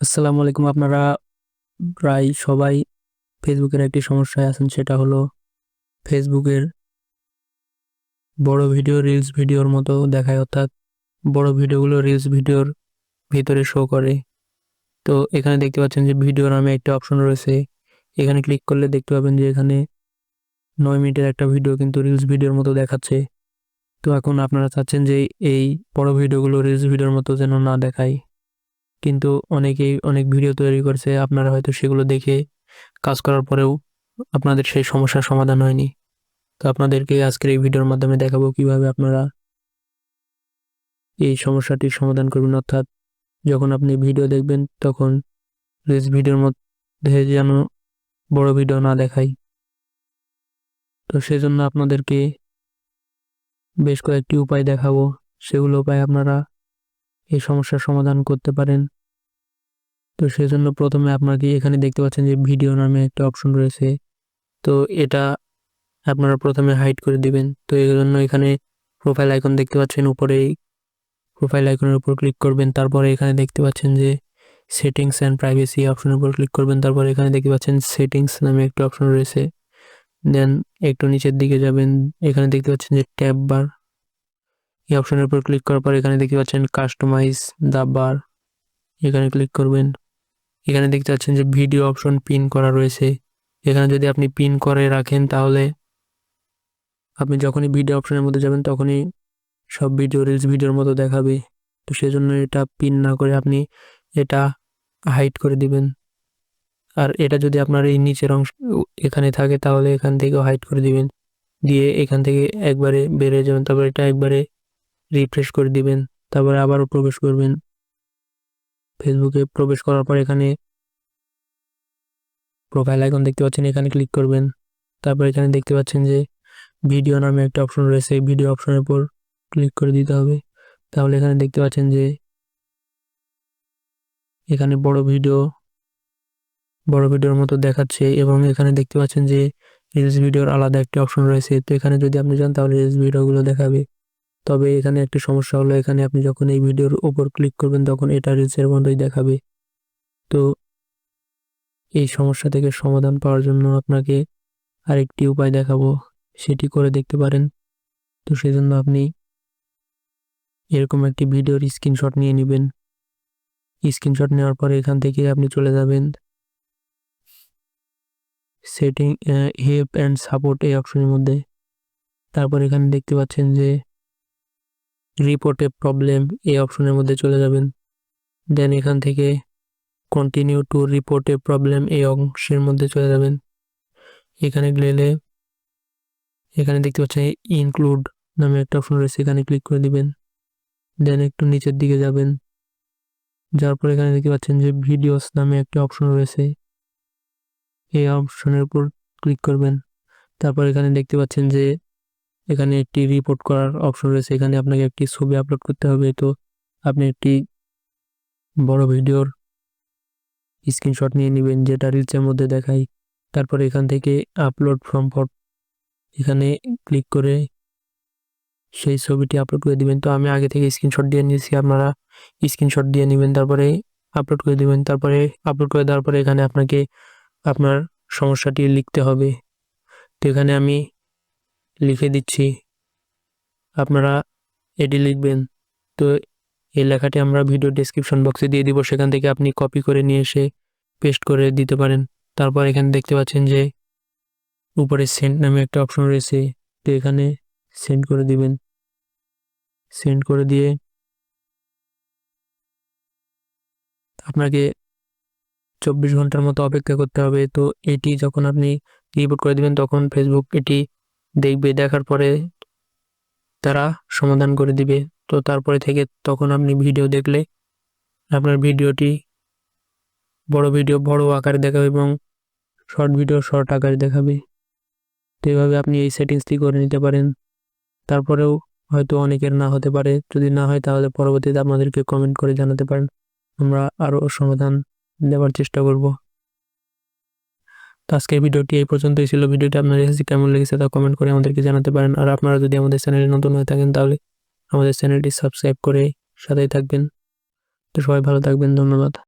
আসসালামু আলাইকুম। আপনারা প্রায় সবাই ফেসবুকের একটি সমস্যায় আছেন, সেটা হলো ফেসবুকের বড় ভিডিও রিলস ভিডিওর মতো দেখায়, অর্থাৎ বড় ভিডিওগুলো রিলস ভিডিওর ভিতরে শো করে। তো এখানে দেখতে পাচ্ছেন যে ভিডিও নামে একটা অপশন রয়েছে। এখানে ক্লিক করলে দেখতে পাবেন যে এখানে নয় মিনিটের একটা ভিডিও কিন্তু রিলস ভিডিওর মতো দেখাচ্ছে। তো এখন আপনারা চাচ্ছেন যে এই বড় ভিডিওগুলো রিলস ভিডিওর মতো যেন না দেখায়। কিন্তু অনেকেই অনেক ভিডিও তৈরি করছে, আপনারা হয়তো সেগুলো দেখে কাজ করার পরেও আপনাদের সেই সমস্যার সমাধান হয়নি। তো আপনাদেরকে আজকের এই ভিডিওর মাধ্যমে দেখাবো কীভাবে আপনারা এই সমস্যাটির সমাধান করবেন। অর্থাৎ যখন আপনি ভিডিও দেখবেন, তখন রিলস ভিডিওর মধ্যে যেন বড় ভিডিও না দেখায় তো সেজন্য আপনাদেরকে বেশ কয়েকটি উপায় দেখাবো। সেগুলো উপায় আপনারা এই সমস্যার সমাধান করতে পারেন। তো সেজন্য প্রথমে আপনারা কি এখানে দেখতে পাচ্ছেন যে ভিডিও নামে একটা অপশন রয়েছে। তো এটা আপনারা প্রথমে হাইড করে দিবেন। তো এই জন্য এখানে প্রোফাইল আইকন দেখতে পাচ্ছেন উপরে। প্রোফাইল আইকনের উপর ক্লিক করবেন। তারপরে এখানে দেখতে পাচ্ছেন যে সেটিংস অ্যান্ড প্রাইভেসি অপশনের উপর ক্লিক করবেন। তারপর এখানে দেখতে পাচ্ছেন সেটিংস নামে একটা অপশন রয়েছে। দেন একটু নিচের দিকে যাবেন। এখানে দেখতে পাচ্ছেন যে ট্যাব বার এই অপশনের উপর ক্লিক করার পর এখানে দেখতে পাচ্ছেন কাস্টমাইজ দা বার এখানে ক্লিক করবেন। এখানে দেখতে পাচ্ছেন যে ভিডিও অপশন পিন করা রয়েছে। এখানে যদি আপনি পিন করে রাখেন তাহলে আপনি যখনই ভিডিও অপশনের মধ্যে যাবেন তখনই সব ভিডিও রিলস ভিডিওর মতো দেখাবে। তো সেজন্য এটা পিন না করে আপনি এটা হাইড করে দিবেন। আর এটা যদি আপনার এই নিচের অংশ এখানে থাকে তাহলে এখান থেকেও হাইড করে দিবেন। দিয়ে এখান থেকে একবারে বেরিয়ে যাবেন, তারপর এটা একবারে রিফ্রেশ করে দিবেন, তারপরে আবারও প্রবেশ করবেন। ফেসবুকে প্রবেশ করার পর এখানে প্রোফাইল আইকন দেখতে পাচ্ছেন, এখানে ক্লিক করবেন। তারপর এখানে দেখতে পাচ্ছেন যে ভিডিও নামে একটা অপশন রয়েছে, এই ভিডিও অপশনের উপর ক্লিক করে দিতে হবে। তাহলে এখানে দেখতে পাচ্ছেন যে এখানে বড় ভিডিও বড় ভিডিওর মতো দেখাচ্ছে এবং এখানে দেখতে পাচ্ছেন যে রিলস ভিডিওর আলাদা একটি অপশন রয়েছে। তো এখানে যদি আপনি যান, তাহলে রিলস ভিডিওগুলো দেখাবে। তবে এখানে একটি সমস্যা হলো, এখানে আপনি যখন এই ভিডিওর উপর ক্লিক করবেন, তখন এটা রিলসের বন্ধই দেখাবে। তো এই সমস্যা থেকে সমাধান পাওয়ার জন্য আপনাকে আরেকটি উপায় দেখাবো, সেটি করে দেখতে পারেন। তো সেজন্য আপনি এরকম একটি ভিডিওর স্ক্রিনশট নিয়ে নেবেন। স্ক্রিনশট নেওয়ার পরে এখান থেকে আপনি চলে যাবেন। সেটিং হেল্প অ্যান্ড সাপোর্ট এই অপশনের মধ্যে। তারপর এখানে দেখতে পাচ্ছেন যে রিপোর্টে প্রবলেম এই অপশনের মধ্যে চলে যাবেন। দেন এখান থেকে কন্টিনিউ টু রিপোর্টে প্রবলেম এই অংশের মধ্যে চলে যাবেন। এখানে গেলে এখানে দেখতে পাচ্ছেন ইনক্লুড নামে একটা অপশন রয়েছে, এখানে ক্লিক করে দিবেন। দেন একটু নিচের দিকে যাবেন। যার পর এখানে দেখতে পাচ্ছেন যে ভিডিওস নামে একটা অপশন রয়েছে। এই অপশনের উপর ক্লিক করবেন। তারপর এখানে দেখতে পাচ্ছেন যে এখানে একটি রিপোর্ট করার অপশন রয়েছে। এখানে আপনাকে একটি ছবি আপলোড করতে হবে। তো আপনি একটি বড় ভিডিওর স্ক্রিনশট নিয়ে নেবেন, যেটা রিলসের মধ্যে দেখাই। তারপর এখান থেকে আপলোড ফ্রম ফট এখানে ক্লিক করে সেই ছবিটি আপলোড করে দিবেন। তো আমি আগে থেকে স্ক্রিনশট দিয়ে নিয়েছি, আপনারা স্ক্রিনশট দিয়ে নেবেন, তারপরে আপলোড করে দিবেন। তারপরে আপলোড করে দেওয়ার পরে এখানে আপনাকে আপনার সমস্যাটি লিখতে হবে। তো এখানে আমি লিখে দিচ্ছি। আপনারা এটি লিখবেন। তো এই লেখাটি আমরা ভিডিও ডিসক্রিপশন বক্সে দিয়ে দিব। সেখান থেকে আপনি কপি করে নিয়ে এসে পেস্ট করে দিতে পারেন। তারপর এখানে দেখতে পাচ্ছেন যে উপরে সেন্ড নামে একটা অপশন রয়েছে। তো এখানে সেন্ড করে দিবেন। সেন্ড করে দিয়ে আপনাকে চব্বিশ ঘণ্টার মতো অপেক্ষা করতে হবে। তো এটি যখন আপনি রিপোর্ট করে দিবেন, তখন ফেসবুক এটি দেখবে, দেখার পরে তারা সমাধান করে দিবে। তো তারপরে থেকে তখন আপনি ভিডিও দেখলে আপনার ভিডিওটি বড় ভিডিও বড় আকারে দেখাবে এবং শর্ট ভিডিও শর্ট আকারে দেখাবে। তো এইভাবে আপনি এই সেটিংসটি করে নিতে পারেন। তারপরেও হয়তো অনেকের না হতে পারে। যদি না হয়, তাহলে পরবর্তীতে আপনাদেরকে কমেন্ট করে জানাতে পারেন। আমরা আরও সমাধান দেওয়ার চেষ্টা করব। তো আজকের ভিডিওটি এই পর্যন্তই ছিল। ভিডিওটি আপনার এসেছি কেমন লেগেছে তা কমেন্ট করে আমাদেরকে জানাতে পারেন। আর আপনারা যদি আমাদের চ্যানেলে নতুন হয়ে থাকেন তাহলে আমাদের চ্যানেলটি সাবস্ক্রাইব করে সাথেই থাকবেন। তো সবাই ভালো থাকবেন, ধন্যবাদ।